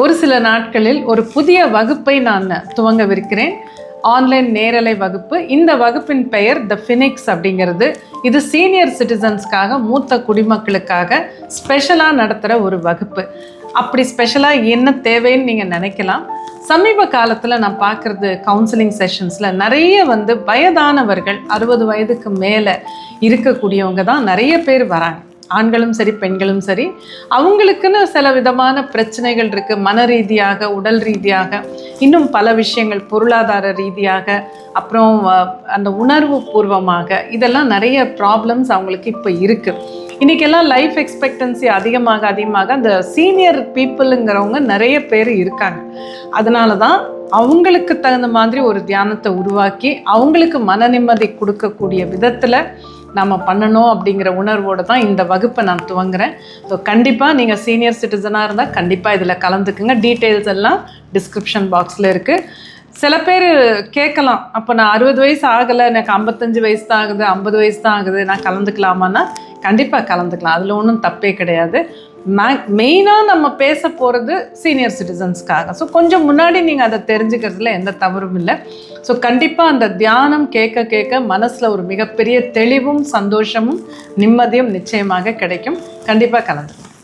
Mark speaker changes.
Speaker 1: ஒரு சில நாட்களில் ஒரு புதிய வகுப்பை நான் துவங்கவிருக்கிறேன். ஆன்லைன் நேரலை வகுப்பு. இந்த வகுப்பின் பெயர் த ஃபினிக்ஸ் அப்படிங்கிறது. இது சீனியர் சிட்டிசன்ஸ்க்காக மூத்த குடிமக்களுக்காக ஸ்பெஷலாக நடத்துகிற ஒரு வகுப்பு. அப்படி ஸ்பெஷலாக என்ன தேவைன்னு நீங்கள் நினைக்கலாம். சமீப காலத்தில் நான் பார்க்குறது கவுன்சிலிங் செஷன்ஸில் நிறைய வந்து வயதானவர்கள் அறுபது வயதுக்கு மேலே இருக்கக்கூடியவங்க தான் நிறைய பேர் வராங்க. ஆண்களும் சரி பெண்களும் சரி அவங்களுக்குன்னு சில விதமான பிரச்சனைகள் இருக்குது மன ரீதியாக உடல் ரீதியாக இன்னும் பல விஷயங்கள் பொருளாதார ரீதியாக அப்புறம் அந்த உணர்வு பூர்வமாக இதெல்லாம் நிறைய ப்ராப்ளம்ஸ் அவங்களுக்கு இப்போ இருக்குது இன்றைக்கெல்லாம் லைஃப் எக்ஸ்பெக்டன்சி அதிகமாக அதிகமாக அந்த சீனியர் பீப்புளுங்கிறவங்க நிறைய பேர் இருக்காங்க. அதனால தான் அவங்களுக்கு தகுந்த மாதிரி ஒரு தியானத்தை உருவாக்கி அவங்களுக்கு மன நிம்மதி கொடுக்கக்கூடிய விதத்தில் நம்ம பண்ணணும் அப்படிங்கிற உணர்வோடு தான் இந்த வகுப்பை நான் துவங்குறேன். ஸோ கண்டிப்பாக நீங்கள் சீனியர் சிட்டிசனாக இருந்தால் கண்டிப்பாக இதில் கலந்துக்குங்க. டீட்டெயில்ஸ் எல்லாம் டிஸ்கிரிப்ஷன் பாக்ஸில் இருக்குது சில பேர் கேட்கலாம் அப்போ நான் அறுபது வயசு ஆகலை எனக்கு ஐம்பத்தஞ்சு வயசு தான் ஆகுது ஐம்பது வயசு தான் ஆகுது நான் கலந்துக்கலாமான்னா கண்டிப்பாக கலந்துக்கலாம். அதில் ஒன்றும் தப்பே கிடையாது. மே மெயினாக நம்ம பேச போகிறது சீனியர் சிட்டிசன்ஸ்க்காக ஸோ கொஞ்சம் முன்னாடி நீங்கள் அதை தெரிஞ்சுக்கிறதுல எந்த தவறும் இல்லை. ஸோ கண்டிப்பாக அந்த தியானம் கேட்க கேட்க மனசில் ஒரு மிகப்பெரிய தெளிவும் சந்தோஷமும் நிம்மதியும் நிச்சயமாக கிடைக்கும். கண்டிப்பாக கலந்து